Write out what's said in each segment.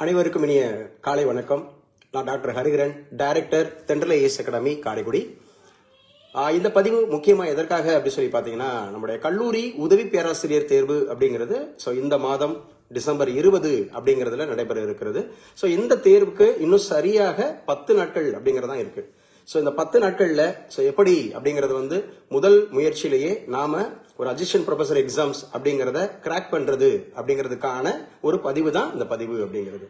அனைவருக்கும் இனிய காலை வணக்கம். நான் டாக்டர் ஹரிகரன் டைரக்டர் தென்றலை ஏஸ் அகாடமி காரைக்குடி. இந்த பதிவு முக்கியமாக எதற்காக அப்படி சொல்லி பார்த்தீங்கன்னா நம்முடைய கல்லூரி உதவி பேராசிரியர் தேர்வு அப்படிங்கிறது ஸோ இந்த மாதம் டிசம்பர் இருபது அப்படிங்கிறதுல நடைபெற இருக்கிறது. ஸோ இந்த தேர்வுக்கு இன்னும் சரியாக பத்து நாட்கள் அப்படிங்கிறதான் இருக்குது ஸோ இந்த பத்து நாட்களில் ஸோ எப்படி அப்படிங்கிறது வந்து முதல் முயற்சியிலேயே நாம் ஒரு அசிஸ்டன்ட் ப்ரொஃபஸர் எக்ஸாம்ஸ் அப்படிங்கிறத கிராக் பண்ணுறது அப்படிங்கிறதுக்கான ஒரு பதிவு தான் இந்த பதிவு அப்படிங்கிறது.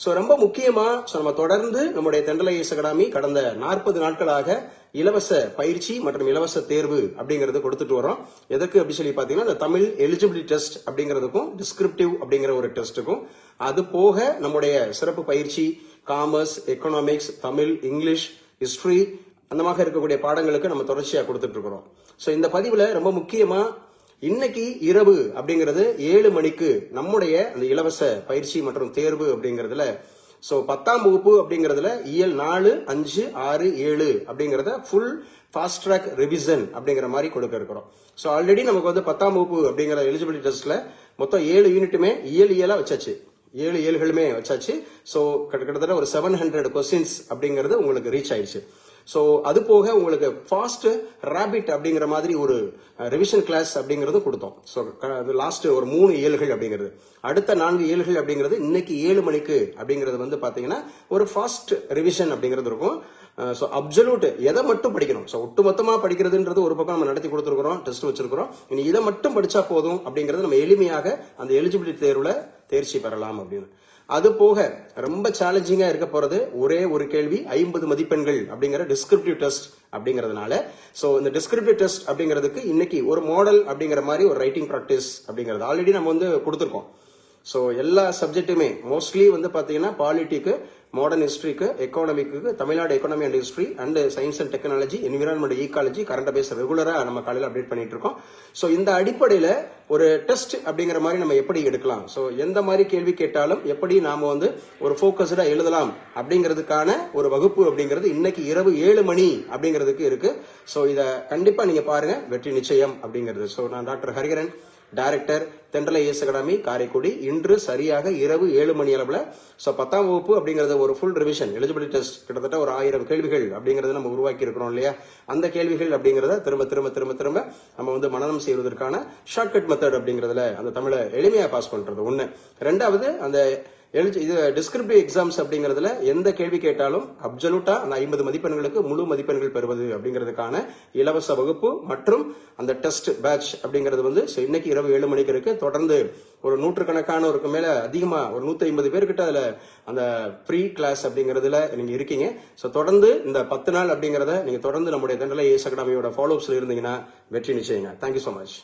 ஸோ ரொம்ப முக்கியமாக ஸோ நம்ம தொடர்ந்து நம்முடைய தெண்டலை அகாடமி கடந்த நாற்பது நாட்களாக இலவச பயிற்சி மற்றும் இலவச தேர்வு அப்படிங்கிறது கொடுத்துட்டு வரோம் எதற்கு அப்படி சொல்லி பார்த்தீங்கன்னா இந்த தமிழ் எலிஜிபிலிட்டி டெஸ்ட் அப்படிங்கிறதுக்கும் டிஸ்கிரிப்டிவ் அப்படிங்கிற ஒரு டெஸ்ட்டுக்கும் அது போக நம்முடைய சிறப்பு பயிற்சி commerce economics Tamil English history அந்த மாதிரி இருக்கக்கூடிய பாடங்களுக்கு நம்ம தொடர்ச்சியாக கொடுத்துட்டு இருக்கிறோம் ஸோ இந்த பதிவில் ரொம்ப முக்கியமாக இன்னைக்கு இரவு அப்படிங்கிறது ஏழு மணிக்கு நம்முடைய அந்த இலவச பயிற்சி மற்றும் தேர்வு அப்படிங்கிறதுல ஸோ பத்தாம் வகுப்பு அப்படிங்கிறதுல இயல் நாலு அஞ்சு ஆறு ஏழு அப்படிங்கிறத ஃபுல் ஃபாஸ்ட் ட்ராக் ரிவிஷன் அப்படிங்கிற மாதிரி கொடுக்க இருக்கிறோம். ஸோ ஆல்ரெடி நமக்கு வந்து பத்தாம் வகுப்பு அப்படிங்கிற எலிஜிபிலிட்டி டெஸ்ட்டில் மொத்தம் ஏழு யூனிட்டுமே இயல் இயலாக வச்சாச்சு. ஏழு ஏழுகளுமே வச்சாச்சு. ஸோ கிட்டத்தட்ட ஒரு செவன் ஹண்ட்ரட் கொஸ்டின்ஸ் அப்படிங்கிறது உங்களுக்கு ரீச் ஆயிடுச்சு. ஸோ அது போக உங்களுக்கு ஃபாஸ்ட் ரேபிட் அப்படிங்கிற மாதிரி ஒரு ரிவிஷன் கிளாஸ் அப்படிங்கிறதும் கொடுத்தோம். ஸோ லாஸ்ட் ஒரு மூணு ஏழுகள் அப்படிங்கிறது. அடுத்த நான்கு ஏழுகள் அப்படிங்கிறது இன்னைக்கு ஏழு மணிக்கு அப்படிங்கிறது வந்து பார்த்தீங்கன்னா ஒரு ஃபாஸ்ட் ரிவிஷன் அப்படிங்கிறது இருக்கும். ஸோ அப்சல்யூட் எதை மட்டும் படிக்கணும். ஸோ ஒட்டுமொத்தமாக படிக்கிறதுன்றது ஒரு பக்கம் நம்ம நடத்தி கொடுத்துருக்குறோம் டெஸ்ட் வச்சிருக்கிறோம். இனி இதை மட்டும் படித்தா போதும் அப்படிங்கிறது நம்ம எளிமையாக அந்த எலிஜிபிலிட்டி தேர்வில் தேர்ச்சி பெறலாம் அப்படின்னு. அது போக ரொம்ப சேலஞ்சிங்காக இருக்க போகிறது ஒரே ஒரு கேள்வி ஐம்பது மதிப்பெண்கள் அப்படிங்கிற டிஸ்கிரிப்டிவ் டெஸ்ட் அப்படிங்கிறதுனால. ஸோ இந்த டிஸ்கிரிப்டிவ் டெஸ்ட் அப்படிங்கிறதுக்கு இன்னைக்கு ஒரு மாடல் அப்படிங்கிற மாதிரி ஒரு ரைட்டிங் ப்ராக்டிஸ் அப்படிங்கிறது ஆல்ரெடி நம்ம வந்து கொடுத்துருக்கோம். ஸோ எல்லா சப்ஜெக்ட்டுமே மோஸ்ட்லி வந்து பார்த்தீங்கன்னா பாலிட்டிக்கு மாடர்ன் ஹிஸ்ட்ரிக்கு எக்கானமிக்கு Tamil Nadu economy and history and science and technology environment ecology current affairs ரெகுலராக நம்ம காலையில் அப்டேட் பண்ணிட்டு இருக்கோம். ஸோ இந்த அடிப்படையில் ஒரு டெஸ்ட் அப்படிங்கிற மாதிரி நம்ம எப்படி எடுக்கலாம்? ஸோ எந்த மாதிரி கேள்வி கேட்டாலும் எப்படி நாம் வந்து ஒரு ஃபோக்கஸ்டாக எழுதலாம் அப்படிங்கிறதுக்கான ஒரு வகுப்பு அப்படிங்கிறது இன்னைக்கு இரவு ஏழு மணி அப்படிங்கிறதுக்கு இருக்கு. ஸோ இதை கண்டிப்பாக நீங்கள் பாருங்கள் வெற்றி நிச்சயம் அப்படிங்கிறது. ஸோ நான் டாக்டர் ஹரிகரன் டைரக்டர் தென்றலை இயேசு அகாடமி காரைக்குடி இன்று சரியாக இரவு ஏழு மணி அளவில். ஸோ பத்தாம் வகுப்பு அப்படிங்கறது ஒரு ஃபுல் ரிவிஷன் எலிஜிபிலிட்டி டெஸ்ட் கிட்டத்தட்ட ஒரு ஆயிரம் கேள்விகள் அப்படிங்கறத நம்ம உருவாக்கி இருக்கிறோம் இல்லையா? அந்த கேள்விகள் அப்படிங்கிறத திரும்ப திரும்ப திரும்ப திரும்ப நம்ம வந்து மனநம் செய்வதற்கான ஷார்ட்கட் மெத்தட் அப்படிங்கிறதுல அந்த தமிழை எளிமையாக பாஸ் பண்ணுறது ஒன்று ரெண்டாவது அந்த எழுதி இது டிஸ்கிரிப்டிவ் எக்ஸாம்ஸ் அப்படிங்கிறதுல எந்த கேள்வி கேட்டாலும் அப்சல்யூட்டா அந்த ஐம்பது மதிப்பெண்களுக்கு முழு மதிப்பெண்கள் பெறுவது அப்படிங்கிறதுக்கான இலவச வகுப்பு மற்றும் அந்த டெஸ்ட் பேட்ச் அப்படிங்கிறது வந்து ஸோ இன்னைக்கு இரவு ஏழு மணிக்கு இருக்கு. தொடர்ந்து ஒரு நூற்றுக்கணக்கானவருக்கு மேல அதிகமா ஒரு நூத்தி ஐம்பது பேர்கிட்ட அதுல அந்த ஃப்ரீ கிளாஸ் அப்படிங்கிறதுல நீங்க இருக்கீங்க. ஸோ தொடர்ந்து இந்த பத்து நாள் அப்படிங்கிறத நீங்க தொடர்ந்து நம்முடைய தண்டலை ஏஸ் அகாடமியோட ஃபாலோப்ஸ்ல இருந்தீங்கன்னா வெற்றி நிச்சயங்க. Thank you so much